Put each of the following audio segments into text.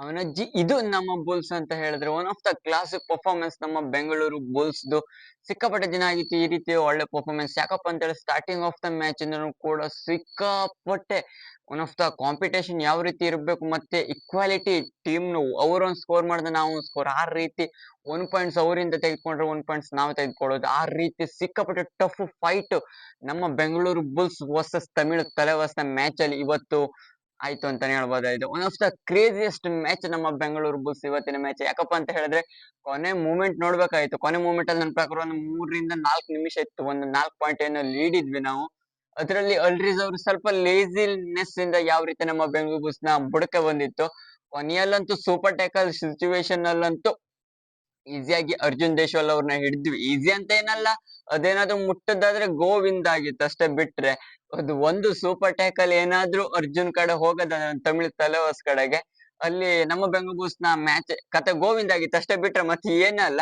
ಅವನಜ್ಜಿ ಇದು ನಮ್ಮ ಬುಲ್ಸ್ ಅಂತ ಹೇಳಿದ್ರೆ one of the classic performance ನಮ್ಮ ಬೆಂಗಳೂರು ಬುಲ್ಸ್ದು. ಸಿಕ್ಕಾಪಟ್ಟೆ ದಿನ ಆಗಿತ್ತು ಈ ರೀತಿ ಒಳ್ಳೆ ಪರ್ಫಾರ್ಮೆನ್ಸ್ ಯಾಕಪ್ಪ ಅಂತ ಹೇಳಿ ಸ್ಟಾರ್ಟಿಂಗ್ ಆಫ್ ದ ಮ್ಯಾಚ್ ಇಂದನೂ ಕೂಡ ಸಿಕ್ಕಾಪಟ್ಟೆ ಒನ್ ಆಫ್ ದ ಕಾಂಪಿಟೇಷನ್ ಯಾವ ರೀತಿ ಇರಬೇಕು ಮತ್ತೆ ಇಕ್ವಾಲಿಟಿ ಟೀಮ್ ಅವ್ರೊಂದು ಸ್ಕೋರ್ ಮಾಡಿದ್ರೆ ನಾವು ಸ್ಕೋರ್ ಆ ರೀತಿ ಒನ್ ಪಾಯಿಂಟ್ಸ್ ಅವರಿಂದ ತೆಗೆದುಕೊಂಡ್ರೆ ಒನ್ ಪಾಯಿಂಟ್ಸ್ ನಾವು ತೆಗೆದುಕೊಳ್ಳೋದು. ಆ ರೀತಿ ಸಿಕ್ಕಾಪಟ್ಟೆ ಟಫ್ ಫೈಟ್ ನಮ್ಮ ಬೆಂಗಳೂರು ಬುಲ್ಸ್ ವರ್ಸಸ್ ತಮಿಳು ತಲೆವಾಸ್ನ ಮ್ಯಾಚ್ ಅಲ್ಲಿ ಇವತ್ತು ಆಯ್ತು ಅಂತಾನೆ ಹೇಳ್ಬೋದಾಗಿದೆ one of the craziest match ನಮ್ಮ ಬೆಂಗಳೂರು ಬುಲ್ಸ್ ಇವತ್ತಿನ ಮ್ಯಾಚ್ ಯಾಕಪ್ಪ ಅಂತ ಹೇಳಿದ್ರೆ, ಕೊನೆ ಮೂಮೆಂಟ್ ನೋಡ್ಬೇಕಾಯ್ತು. ಕೊನೆ ಮೂಮೆಂಟ್ ಅಲ್ಲಿ ನನ್ನ ಪ್ರಕಾರ ಒಂದು ಮೂರರಿಂದ ನಾಲ್ಕು ನಿಮಿಷ ಇತ್ತು. ಒಂದು ನಾಲ್ಕು ಪಾಯಿಂಟ್ ಏನೋ ಲೀಡ್ ಇದ್ವಿ ನಾವು. ಅದರಲ್ಲಿ ಅಲ್ರೀಸ್ ಅವರು ಸ್ವಲ್ಪ ಲೇಜಿನೆಸ್ ಇಂದ ಯಾವ ರೀತಿ ನಮ್ಮ ಬೆಂಗಳೂರು ಬುಲ್ಸ್ನ ಬುಡಕೆ ಬಂದಿತ್ತು. ಕೊನೆಯಲ್ಲಂತೂ ಸೂಪರ್ ಟ್ಯಾಕಲ್ ಸಿಚುವೇಶನ್ ಅಲ್ಲಂತೂ ಈಸಿಯಾಗಿ ಅರ್ಜುನ್ ದೇಶವಾಲ್ ಅವ್ರನ್ನ ಹಿಡಿದ್ವಿ. ಈಸಿ ಅಂತ ಏನಲ್ಲ, ಅದೇನಾದ್ರೂ ಮುಟ್ಟದಾದ್ರೆ ಗೋವಿಂದ ಆಗಿತ್ತು ಅಷ್ಟೇ ಬಿಟ್ರೆ. ಅದು ಒಂದು ಸೂಪರ್ ಟ್ಯಾಕಲ್ ಏನಾದ್ರೂ ಅರ್ಜುನ್ ಕಡೆ ಹೋಗದ, ತಮಿಳ್ ತಲೆವಾಸ್ ಕಡೆಗೆ, ಅಲ್ಲಿ ನಮ್ಮ ಬೆಂಗಳೂರು ಬೂಸ್ನ ಮ್ಯಾಚ್ ಕತೆ ಗೋವಿಂದ ಆಗಿತ್ತು ಅಷ್ಟೇ ಬಿಟ್ರೆ ಮತ್ತೆ ಏನಲ್ಲ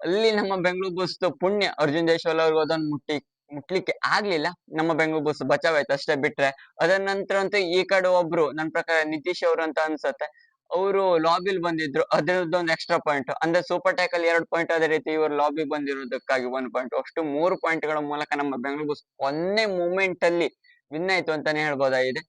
ಅಲ್ಲಿ. ನಮ್ಮ ಬೆಂಗಳೂರು ಬೂಸ್ ಪುಣ್ಯ, ಅರ್ಜುನ್ ದೇಶವಾಲ್ ಅವ್ರಿಗೆ ಅದನ್ನ ಮುಟ್ಟಿ, ಮುಟ್ಲಿಕ್ಕೆ ಆಗ್ಲಿಲ್ಲ. ನಮ್ಮ ಬೆಂಗಳೂರು ಬಚಾವ್ ಆಯ್ತು ಅಷ್ಟೇ ಬಿಟ್ರೆ. ಅದರ ನಂತರ ಅಂತೂ ಈ ಕಡೆ ಒಬ್ರು ನನ್ನ ಪ್ರಕಾರ ನಿತೀಶ್ ಅವ್ರು ಅಂತ ಅನ್ಸತ್ತೆ. ಅವರು ಲಾಬಿಲ್ ಬಂದಿದ್ರು. ಅದರದ್ದೊಂದು ಎಕ್ಸ್ಟ್ರಾ ಪಾಯಿಂಟ್ ಅಂದ್ರೆ ಸೂಪರ್ ಟ್ಯಾಕಲ್ ಎರಡು ಪಾಯಿಂಟ್ ಅದೇ ರೀತಿ ಇವರು ಲಾಬಿ ಬಂದಿರೋದಕ್ಕಾಗಿ ಒನ್ ಪಾಯಿಂಟ್ ಅಷ್ಟು ಮೂರು ಪಾಯಿಂಟ್ಗಳ ಮೂಲಕ ನಮ್ಮ ಬೆಂಗಳೂರು ಕೊನೆ ಮೂಮೆಂಟ್ ಅಲ್ಲಿ ವಿನ್ ಆಯ್ತು ಅಂತಾನೆ ಹೇಳ್ಬೋದಾಗಿದೆ.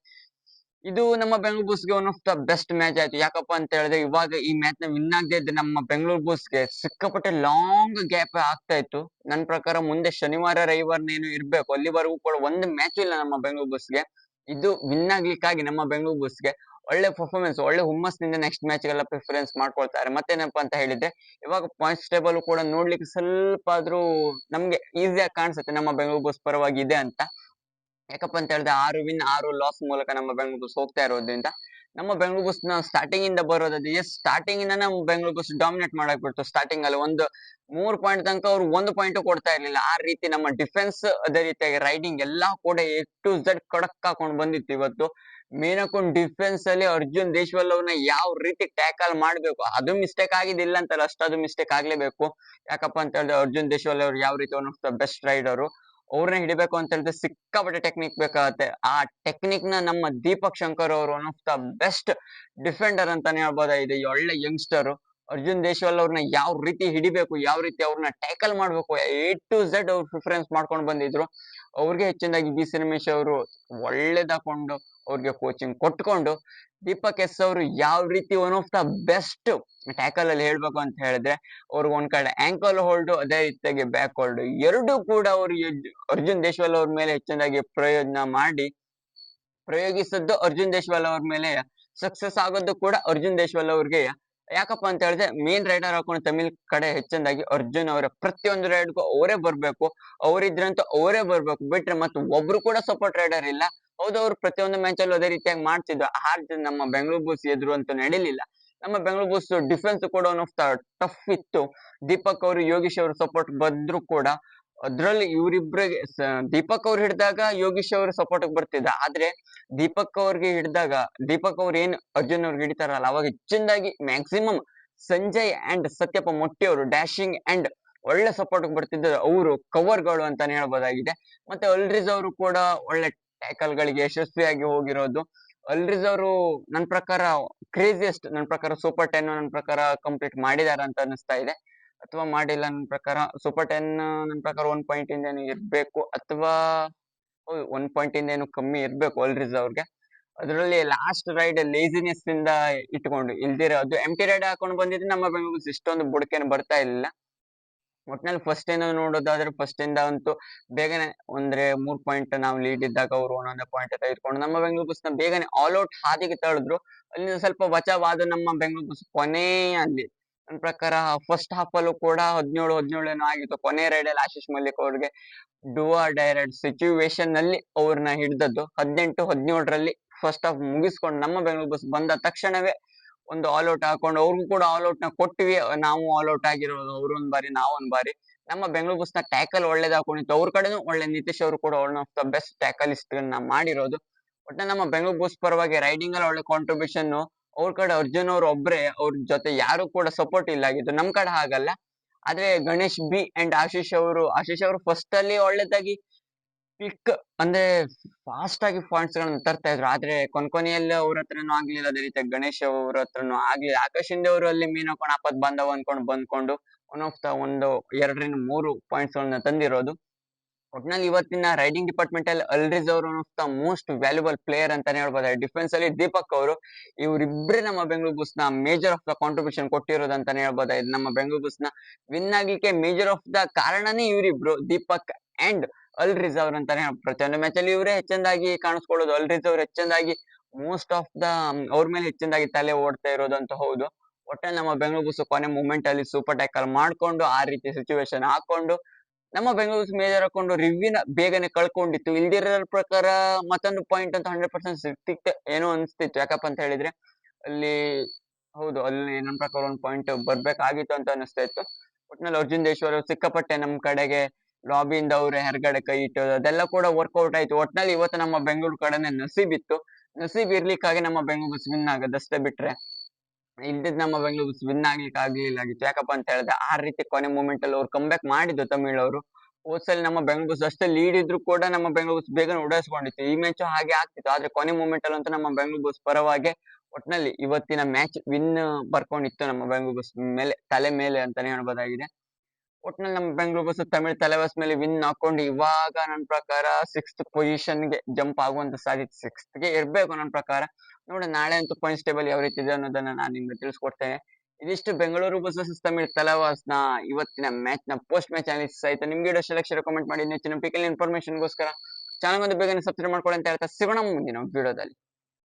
ಇದು ನಮ್ಮ Bengaluru ಬುಲ್ಸ್ಗೆ one of the best match ಆಯ್ತು. ಯಾಕಪ್ಪ ಅಂತ ಹೇಳಿದ್ರೆ ಇವಾಗ ಈ ಮ್ಯಾಚ್ನ ವಿನ್ ಆಗದೆ ಇದ್ರೆ ನಮ್ಮ ಬೆಂಗಳೂರು ಬುಲ್ಸ್ಗೆ ಸಿಕ್ಕಾಪಟ್ಟೆ ಲಾಂಗ್ ಗ್ಯಾಪ್ ಆಗ್ತಾ ಇತ್ತು. ನನ್ನ ಪ್ರಕಾರ ಮುಂದೆ ಶನಿವಾರ ರವಿವಾರನೇನು ಇರ್ಬೇಕು. ಅಲ್ಲಿವರೆಗೂ ಕೂಡ ಒಂದು ಮ್ಯಾಚ್ ಇಲ್ಲ ನಮ್ಮ ಬೆಂಗಳೂರು ಬುಲ್ಸ್ಗೆ ಇದು ವಿನ್ ಆಗ್ಲಿಕ್ಕಾಗಿ ನಮ್ಮ ಬೆಂಗಳೂರು ಬುಲ್ಸ್ಗೆ ಒಳ್ಳೆ ಪರ್ಫಾರ್ಮೆನ್ಸ್ ಒಳ್ಳೆ ಹುಮ್ಮಸ್ನಿಂದ ನೆಕ್ಸ್ಟ್ ಮ್ಯಾಚ್ ಗೆಲ್ಲ ಪ್ರಿಫರೆನ್ಸ್ ಮಾಡ್ಕೊಳ್ತಾರೆ. ಮತ್ತೇನಪ್ಪ ಅಂತ ಹೇಳಿದ್ರೆ, ಇವಾಗ ಪಾಯಿಂಟ್ಸ್ ಟೇಬಲ್ ಕೂಡ ನೋಡ್ಲಿಕ್ಕೆ ಸ್ವಲ್ಪ ಆದ್ರೂ ನಮ್ಗೆ ಈಸಿಯಾಗಿ ಕಾಣಿಸುತ್ತೆ ನಮ್ಮ ಬೆಂಗಳೂರು ಬಸ್ ಪರವಾಗಿ ಇದೆ ಅಂತ. ಯಾಕಪ್ಪ ಅಂತ ಹೇಳಿದ್ರೆ ಆರು ವಿನ್ ಆರು ಲಾಸ್ ಮೂಲಕ ನಮ್ಮ ಬೆಂಗಳೂರು ಬಸ್ ಹೋಗ್ತಾ ಇರೋದ್ರಿಂದ ನಮ್ಮ ಬೆಂಗಳೂರು ಬಸ್ನ ಸ್ಟಾರ್ಟಿಂಗ್ ಇಂದ ಬರೋದಾದ್ರೆ ಎಸ್ ಸ್ಟಾರ್ಟಿಂಗ್ ಇಂದ ನಮ್ಮ ಬೆಂಗಳೂರು ಬಸ್ ಡಾಮಿನೇಟ್ ಮಾಡಕ್ ಬಿಡ್ತು ಸ್ಟಾರ್ಟಿಂಗ್ ಅಲ್ಲಿ. ಒಂದು ಮೂರು ಪಾಯಿಂಟ್ ತನಕ ಅವ್ರು ಒಂದು ಪಾಯಿಂಟ್ ಕೊಡ್ತಾ ಇರ್ಲಿಲ್ಲ. ಆ ರೀತಿ ನಮ್ಮ ಡಿಫೆನ್ಸ್ ಅದೇ ರೀತಿಯಾಗಿ ರೈಡಿಂಗ್ ಎಲ್ಲಾ ಕೂಡ ಎ ಟು ಝಡ್ ಕಡಕ್ ಹಾಕೊಂಡ್ ಬಂದಿತ್ತು ಇವತ್ತು. ಮೇನ್ ಡಿಫೆನ್ಸ್ ಅಲ್ಲಿ ಅರ್ಜುನ್ ದೇಶ್ವಲ್ ಅವ್ರನ್ನ ಯಾವ ರೀತಿ ಟ್ಯಾಕಲ್ ಮಾಡ್ಬೇಕು? ಅದು ಮಿಸ್ಟೇಕ್ ಆಗಿದಿಲ್ಲ ಅಂತಲ್ಲ, ಅಷ್ಟದು ಮಿಸ್ಟೇಕ್ ಆಗ್ಲೇಬೇಕು. ಯಾಕಪ್ಪ ಅಂತ ಹೇಳಿದ್ರೆ ಅರ್ಜುನ್ ದೇಶ್ವಲ್ ಅವ್ರು ಯಾವ ರೀತಿ one of the best raider ಅವ್ರನ್ನ ಹಿಡಿಬೇಕು ಅಂತ ಹೇಳಿದ್ರೆ ಸಿಕ್ಕಾಪಟ್ಟೆ ಟೆಕ್ನಿಕ್ ಬೇಕಾಗತ್ತೆ. ಆ ಟೆಕ್ನಿಕ್ನ ನಮ್ಮ ದೀಪಕ್ ಶಂಕರ್ ಅವರು one of the best defender ಅಂತಾನೆ ಹೇಳ್ಬೋದಾಗಿದೆ ಒಳ್ಳೆ ಯಂಗ್ಸ್ಟರ್ ಅರ್ಜುನ್ ದೇಶ್ವಲ್ ಅವ್ರನ್ನ ಯಾವ ರೀತಿ ಹಿಡಿಬೇಕು, ಯಾವ ರೀತಿ ಅವ್ರನ್ನ ಟ್ಯಾಕಲ್ ಮಾಡ್ಬೇಕು ಎ ಟು ಝೆಡ್ ಅವ್ರು ಪ್ರಿಫರೆನ್ಸ್ ಮಾಡ್ಕೊಂಡು ಬಂದಿದ್ರು. ಅವ್ರಿಗೆ ಹೆಚ್ಚಿನದಾಗಿ ಬಿ ಸಿ ರಮೇಶ್ ಅವರು ಒಳ್ಳೇದಾಕೊಂಡು ಅವ್ರಿಗೆ ಕೋಚಿಂಗ್ ಕೊಟ್ಕೊಂಡು ದೀಪಕ್ ಎಸ್ ಅವರು ಯಾವ ರೀತಿ one of the best tackle ಅಲ್ಲಿ ಹೇಳ್ಬೇಕು ಅಂತ ಹೇಳಿದ್ರೆ ಅವ್ರಿಗೆ ಒಂದ್ ಕಡೆ ಆಂಕಲ್ ಹೋಲ್ಡ್ ಅದೇ ರೀತಿಯಾಗಿ ಬ್ಯಾಕ್ ಹೋಲ್ಡ್ ಎರಡೂ ಕೂಡ ಅವರು ಅರ್ಜುನ್ ದೇಶವಾಲ್ ಅವ್ರ ಮೇಲೆ ಹೆಚ್ಚಿನದಾಗಿ ಪ್ರಯೋಜನ ಮಾಡಿ ಪ್ರಯೋಗಿಸಿದ್ದು ಅರ್ಜುನ್ ದೇಶವಾಲ್ ಅವ್ರ ಮೇಲೆ ಸಕ್ಸಸ್ ಆಗೋದು ಕೂಡ ಅರ್ಜುನ್ ದೇಶವಾಲ್ ಅವ್ರಿಗೆ. ಯಾಕಪ್ಪ ಅಂತ ಹೇಳಿದ್ರೆ ಮೇನ್ ರೈಡರ್ ಹಾಕೊಂಡು ತಮಿಳ್ ಕಡೆ ಹೆಚ್ಚಿನದಾಗಿ ಅರ್ಜುನ್ ಅವರ ಪ್ರತಿಯೊಂದು ರೈಡ್ಗೂ ಅವರೇ ಬರ್ಬೇಕು. ಅವರಿದ್ರಂತೂ ಅವರೇ ಬರ್ಬೇಕು. ಬಿಟ್ರೆ ಮತ್ತೆ ಒಬ್ರು ಕೂಡ ಸಪೋರ್ಟ್ ರೈಡರ್ ಇಲ್ಲ. ಹೌದು ಅವ್ರು ಪ್ರತಿಯೊಂದು ಮ್ಯಾಚ್ ಅಲ್ಲೂ ಅದೇ ರೀತಿಯಾಗಿ ಮಾಡ್ತಿದ್ರು. ಹಾಗೆ ನಮ್ಮ ಬೆಂಗಳೂರು ಬುಲ್ಸ್ ಎದುರು ಅಂತ ನಡೀಲಿಲ್ಲ. ನಮ್ಮ ಬೆಂಗಳೂರು ಬುಲ್ಸ್ ಡಿಫೆನ್ಸ್ ಕೂಡ ಒನ್ ಆಫ್ ದ ಟಫ್ ಇತ್ತು. ದೀಪಕ್ ಅವರು, ಯೋಗೀಶ್ ಅವರು ಸಪೋರ್ಟ್ ಬಂದ್ರು ಕೂಡ. ಅದ್ರಲ್ಲಿ ಇವರಿಬ್ಬರಿಗೆ ದೀಪಕ್ ಅವ್ರು ಹಿಡಿದಾಗ ಯೋಗೀಶ್ ಅವರು ಸಪೋರ್ಟ್ ಬರ್ತಿದ್ದ. ಆದ್ರೆ ದೀಪಕ್ ಅವ್ರಿಗೆ ಹಿಡಿದಾಗ, ದೀಪಕ್ ಅವ್ರು ಏನ್ ಅರ್ಜುನ್ ಅವ್ರಿಗೆ ಹಿಡಿತಾರಲ್ಲ, ಅವಾಗ ಹೆಚ್ಚಿನದಾಗಿ ಮ್ಯಾಕ್ಸಿಮಮ್ ಸಂಜಯ್ ಅಂಡ್ ಸತ್ಯಪ್ಪ ಮೊಟ್ಟಿ ಅವರು ಡ್ಯಾಶಿಂಗ್ ಅಂಡ್ ಒಳ್ಳೆ ಸಪೋರ್ಟ್ ಬರ್ತಿದ್ದ ಅವರು ಕವರ್ಗಳು ಅಂತಾನೆ ಹೇಳ್ಬೋದಾಗಿದೆ. ಮತ್ತೆ ಅಲ್ರಿಜ್ ಅವರು ಕೂಡ ಒಳ್ಳೆ ಟ್ಯಾಕಲ್ ಗಳಿಗೆ ಯಶಸ್ವಿಯಾಗಿ ಹೋಗಿರೋದು. ಅಲ್ರಿಸ್ ಅವರು ನನ್ನ ಪ್ರಕಾರ ಕ್ರೇಜಿಯಸ್ಟ್ ನನ್ನ ಪ್ರಕಾರ ಸೂಪರ್ ಟೆನ್ ನನ್ನ ಪ್ರಕಾರ ಕಂಪ್ಲೀಟ್ ಮಾಡಿದಾರ ಅಂತ ಅನಿಸ್ತಾ ಇದೆ. ಅಥವಾ ಮಾಡಿಲ್ಲ ನನ್ನ ಪ್ರಕಾರ ಸೂಪರ್ ಟೆನ್ ನನ್ನ ಪ್ರಕಾರ ಒನ್ ಪಾಯಿಂಟ್ ಇಂದ ಇರ್ಬೇಕು ಅಥವಾ ಒನ್ ಪಾಯಿಂಟ್ ಇಂದ ಏನು ಕಮ್ಮಿ ಇರಬೇಕು ಅಲ್ರಿಸ್ ಅವ್ರಿಗೆ. ಅದರಲ್ಲಿ ಲಾಸ್ಟ್ ರೈಡ್ ಲೇಸಿನೆಸ್ ಇಂದ ಇಟ್ಕೊಂಡು ಇಲ್ದಿರ ಅದು ಎಂಟಿ ರೈಡ್ ಹಾಕೊಂಡು ಬಂದಿದ್ರೆ ನಮ್ಮ ಬೆಂಗಳೂರು ಇಷ್ಟೊಂದು ಬುಡಕೇನು ಬರ್ತಾ ಇಲ್ಲ ಒಟ್ನಲ್ಲಿ ಫಸ್ಟ್ ಇಂದ ನೋಡೋದಾದ್ರೆ ಫಸ್ಟ್ ಇಂದ ಅಂತೂ ಬೇಗನೆ ಅಂದ್ರೆ ಮೂರ್ ಪಾಯಿಂಟ್ ನಾವು ಲೀಡ್ ಇದ್ದಾಗ ಅವರು ಒಂದೊಂದೇ ಪಾಯಿಂಟ್ ತೆಗೆದುಕೊಂಡು ನಮ್ಮ ಬೆಂಗಳೂರು ಬುಲ್ಸ್ ಬೇಗನೆ ಆಲ್ ಔಟ್ ಹಾದಿಗೆ ತಳೆದ್ರು. ಅಲ್ಲಿ ಸ್ವಲ್ಪ ವಚವಾದ ನಮ್ಮ ಬೆಂಗಳೂರು ಕೊನೆ ಅಲ್ಲಿ. ನನ್ನ ಪ್ರಕಾರ ಫಸ್ಟ್ ಹಾಫ್ ಅಲ್ಲೂ ಕೂಡ ಹದಿನೇಳು ಹದಿನೇಳು ಏನೋ ಆಗಿತ್ತು. ಕೊನೆ ರೈಡ್ ಅಲ್ಲಿ ಆಶೀಶ್ ಮಲ್ಲಿಕ್ ಅವ್ರಿಗೆ ಡುವಾ ಡೈರೆಕ್ಟ್ ಸಿಚುವೇಶನ್ನಲ್ಲಿ ಅವ್ರನ್ನ ಹಿಡಿದದ್ದು. ಹದಿನೆಂಟು ಹದಿನೇಳರಲ್ಲಿ ಫಸ್ಟ್ ಹಾಫ್ ಮುಗಿಸ್ಕೊಂಡು ನಮ್ಮ ಬೆಂಗಳೂರು ಬಸ್ ಬಂದ ತಕ್ಷಣವೇ ಒಂದು ಆಲ್ ಔಟ್ ಹಾಕೊಂಡು ಅವ್ರಿಗೂ ಕೂಡ ಆಲ್ ಔಟ್ನ ಕೊಟ್ಟಿವಿ. ನಾವು ಆಲ್ ಔಟ್ ಆಗಿರೋದು ಅವ್ರು ಒಂದ್ ಬಾರಿ, ನಾವು ಒಂದ್ ಬಾರಿ. ನಮ್ಮ ಬೆಂಗಳೂರು ಟ್ಯಾಕಲ್ ಒಳ್ಳೇದ್ ಹಾಕೊಂಡಿತ್ತು. ಅವ್ರ ಕಡೆನೂ ಒಳ್ಳೆ ನಿತೀಶ್ ಅವರು ಕೂಡ ಒನ್ ಆಫ್ ದ ಬೆಸ್ಟ್ ಟ್ಯಾಕಲಿಸ್ಟ್ನ ಮಾಡಿರೋದು. ಒಟ್ಟ ನಮ್ಮ ಬೆಂಗಳೂರು ಬಸ್ ಪರವಾಗಿ ರೈಡಿಂಗ್ ಅಲ್ಲಿ ಒಳ್ಳೆ ಕಾಂಟ್ರಿಬ್ಯೂಷನ್ ಅವ್ರ ಕಡೆ ಅರ್ಜುನ್ ಅವ್ರು ಒಬ್ರೆ, ಅವ್ರ ಜೊತೆ ಯಾರು ಕೂಡ ಸಪೋರ್ಟ್ ಇಲ್ಲ ಆಗಿದ್ದು. ನಮ್ ಕಡೆ ಹಾಗಲ್ಲ. ಆದ್ರೆ ಗಣೇಶ್ ಬಿ ಅಂಡ್ ಆಶೀಶ್ ಅವರು ಆಶೀಶ್ ಅವರು ಫಸ್ಟ್ ಅಲ್ಲಿ ಒಳ್ಳೇದಾಗಿ ಕ್ವಿಕ್ ಅಂದ್ರೆ ಫಾಸ್ಟ್ ಆಗಿ ಪಾಯಿಂಟ್ಸ್ ಗಳನ್ನ ತರ್ತಾ ಇದ್ರು. ಆದ್ರೆ ಕೊನೆಯಲ್ಲಿ ಅವ್ರ ಹತ್ರನೂ ಆಗ್ಲಿಲ್ಲ. ಅದೇ ರೀತಿ ಗಣೇಶ್ ಅವ್ರ ಹತ್ರನು ಆಗ್ಲಿಲ್ಲ. ಆಕಾಶ್ ಹಿಂದೆ ಅವರು ಅಲ್ಲಿ ಮೀನ್ ಹಾಕೊಂಡು ಆಪತ್ ಬಂದವ ಅನ್ಕೊಂಡು ಬಂದ್ಕೊಂಡು ಒನ್ ಆಫ್ ದ ಒಂದು ಎರಡರಿಂದ ಮೂರು ಪಾಯಿಂಟ್ಸ್ ಗಳನ್ನ ತಂದಿರೋದು. ಒಟ್ನಲ್ಲಿ ಇವತ್ತಿನ ರೈಡಿಂಗ್ ಡಿಪಾರ್ಟ್ಮೆಂಟ್ ಅಲ್ಲಿ ಅಲ್ರಿಸ್ ಅವರು one of the most valuable player ಅಂತಾನೆ ಹೇಳ್ಬೋದು. ಡಿಫೆನ್ಸ್ ಅಲ್ಲಿ ದೀಪಕ್ ಅವರು ಇವರಿಬ್ಬರೇ ನಮ್ಮ ಬೆಂಗಳೂರು ಬುಲ್ಸ್ನ ಮೇಜರ್ ಆಫ್ ದ ಕಾಂಟ್ರಿಬ್ಯೂಷನ್ ಕೊಟ್ಟಿರೋದು ಅಂತಾನೆ ಇದು ನಮ್ಮ ಬೆಂಗಳೂರು ಬುಲ್ಸ್ನ ವಿನ್ ಆಗ್ಲಿಕ್ಕೆ ಮೇಜರ್ ಆಫ್ ದ ಕಾರಣನೇ ಇವರಿಬ್ರು ದೀಪಕ್ ಅಂಡ್ ಅಲ್ ರಿಸರ್ವ್ ಅಂತಾನೆ. ಪ್ರತಿಯೊಂದು ಮ್ಯಾಚ್ ಅಲ್ಲಿ ಇವರೇ ಹೆಚ್ಚಂದಾಗಿ ಕಾಣಿಸ್ಕೊಳ್ಳೋದು. ಅಲ್ ರಿಸರ್ವ್ ಹೆಚ್ಚಂದಾಗಿ ಮೋಸ್ಟ್ ಆಫ್ ದ ಅವ್ರ ಮೇಲೆ ಹೆಚ್ಚಿನದಾಗಿ ತಲೆ ಓಡ್ತಾ ಇರೋದು ಅಂತ ಹೌದು. ಒಟ್ಟೆ ನಮ್ಮ ಬೆಂಗಳೂರು ಬುಲ್ಸ್ ಕೊನೆ ಮೂಮೆಂಟ್ ಅಲ್ಲಿ ಸೂಪರ್ ಟ್ಯಾಕಲ್ ಮಾಡ್ಕೊಂಡು ಆ ರೀತಿ ಸಿಚುವೇಶನ್ ಹಾಕೊಂಡು ನಮ್ಮ ಬೆಂಗಳೂರು ಮೇಜರ್ ಹಾಕೊಂಡು ರಿವ್ಯೂನ ಬೇಗನೆ ಕಳ್ಕೊಂಡಿತ್ತು. ಇಲ್ದಿರೋ ಪ್ರಕಾರ ಮತ್ತೊಂದು ಪಾಯಿಂಟ್ ಅಂತ ಹಂಡ್ರೆಡ್ ಪರ್ಸೆಂಟ್ ಸಿಕ್ತಿತ್ತು ಏನೋ ಅನಿಸ್ತಿತ್ತು. ಯಾಕಪ್ಪ ಅಂತ ಹೇಳಿದ್ರೆ ಅಲ್ಲಿ, ಹೌದು, ಅಲ್ಲಿ ನನ್ನ ಪ್ರಕಾರ ಒಂದು ಪಾಯಿಂಟ್ ಬರ್ಬೇಕಾಗಿತ್ತು ಅಂತ ಅನಿಸ್ತಾ ಇತ್ತು. ಒಟ್ನಲ್ಲಿ ಅರ್ಜುನ್ ದೇಶ್ವರ್ ಸಿಕ್ಕಾಪಟ್ಟೆ ನಮ್ ಕಡೆಗೆ ಲಾಬಿಯಿಂದ ಅವ್ರೆ ಹೊರಗಡೆ ಕೈ ಇಟ್ಟೋದು, ಅದೆಲ್ಲ ಕೂಡ ವರ್ಕೌಟ್ ಆಯ್ತು. ಒಟ್ನಲ್ಲಿ ಇವತ್ತು ನಮ್ಮ ಬೆಂಗಳೂರು ಕಡೆನೆ ನಸೀಬ್ ಇತ್ತು ನಸೀಬ್ ಇರ್ಲಿಕ್ಕಾಗಿ ನಮ್ಮ ಬೆಂಗಳೂರು ವಿನ್ ಆಗೋದಷ್ಟೇ ಬಿಟ್ರೆ. ಇಲ್ದಿದ್ ನಮ್ಮ ಬೆಂಗಳೂರು ವಿನ್ ಆಗ್ಲಿಕ್ಕೆ ಆಗ್ಲಿಲ್ಲ. ಆಗಿತ್ತು ಯಾಕಪ್ಪ ಅಂತ ಹೇಳಿದ್ರೆ ಆ ರೀತಿ ಕೊನೆ ಮೂಮೆಂಟ್ ಅಲ್ಲಿ ಅವ್ರು ಕಮ್ಬ್ಯಾಕ್ ಮಾಡಿದ್ದು ತಮಿಳ್ ಅವರು. ಹೋದ್ಸಲಿ ನಮ್ಮ ಬೆಂಗಳೂರು ಅಷ್ಟೇ ಲೀಡ್ ಇದ್ರು ಕೂಡ ನಮ್ಮ ಬೆಂಗಳೂರು ಬೇಗನೆ ಉಡಾಯಿಸ್ಕೊಂಡಿತ್ತು ಈ ಮ್ಯಾಚ್ ಹಾಗೆ ಆಗ್ತಿತ್ತು. ಆದ್ರೆ ಕೊನೆ ಮೂಮೆಂಟ್ ಅಂತೂ ನಮ್ಮ ಬೆಂಗಳೂರು ಪರವಾಗಿ ಒಟ್ನಲ್ಲಿ ಇವತ್ತಿನ ಮ್ಯಾಚ್ ವಿನ್ ಬರ್ಕೊಂಡಿತ್ತು ನಮ್ಮ ಬೆಂಗಳೂರು ಮೇಲೆ, ತಲೆ ಮೇಲೆ ಅಂತಾನೆ ಹೇಳ್ಬೋದಾಗಿದೆ. ಒಟ್ನಲ್ಲಿ ನಮ್ಮ ಬೆಂಗಳೂರು ಬಸ್ ತಮಿಳ್ ತಲೆವಾಸ್ ಮೇಲೆ ವಿನ್ ಹಾಕೊಂಡು ಇವಾಗ ನನ್ನ ಪ್ರಕಾರ ಸಿಕ್ಸ್ತ್ ಪೊಸಿಷನ್ಗೆ ಜಂಪ್ ಆಗುವಂತ ಸಾಧ್ಯತೆ ಸಿಕ್ಸ್ತ್ಗೆ ಇರ್ಬೇಕು ನನ್ನ ಪ್ರಕಾರ. ನೋಡಿ, ನಾಳೆ ಅಂತೂ ಪಾಯಿಂಟ್ಸ್ ಟೇಬಲ್ ಯಾವ ರೀತಿ ಇದೆ ಅನ್ನೋದನ್ನ ನಾನು ನಿಮ್ಗೆ ತಿಳಿಸ್ಕೊಡ್ತೇನೆ. ಇದಿಷ್ಟು ಬೆಂಗಳೂರು ಬಸ್ ತಮಿಳ್ ತಲೆವಾಸ್ನ ಇವತ್ತಿನ ಮ್ಯಾಚ್ನ ಪೋಸ್ಟ್ ಮ್ಯಾಚ್ ಅನಾಲಿಸಿಸ್ ಆಯ್ತು ನಿಮ್ಗೆ ವಿಡಿಯೋ ಸೆಲೆಕ್ಷನ್ ಕಮೆಂಟ್ ಮಾಡಿ. ನೆಚ್ಚಿನ ಪಿಕಲ್ ಇನ್ಫಾರ್ಮೇಶನ್ಗೋಸ್ಕರ ಚಾನಲ್ ಒಂದು ಬೇಗನೆ ಸಬ್ಸ್ಕ್ರೈಬ್ ಮಾಡ್ಕೊಳ್ಳಿ ಅಂತ ಹೇಳ್ತಾ ಸಿಗೋಣ ಮುಂದಿನ ವಿಡಿಯೋದಲ್ಲಿ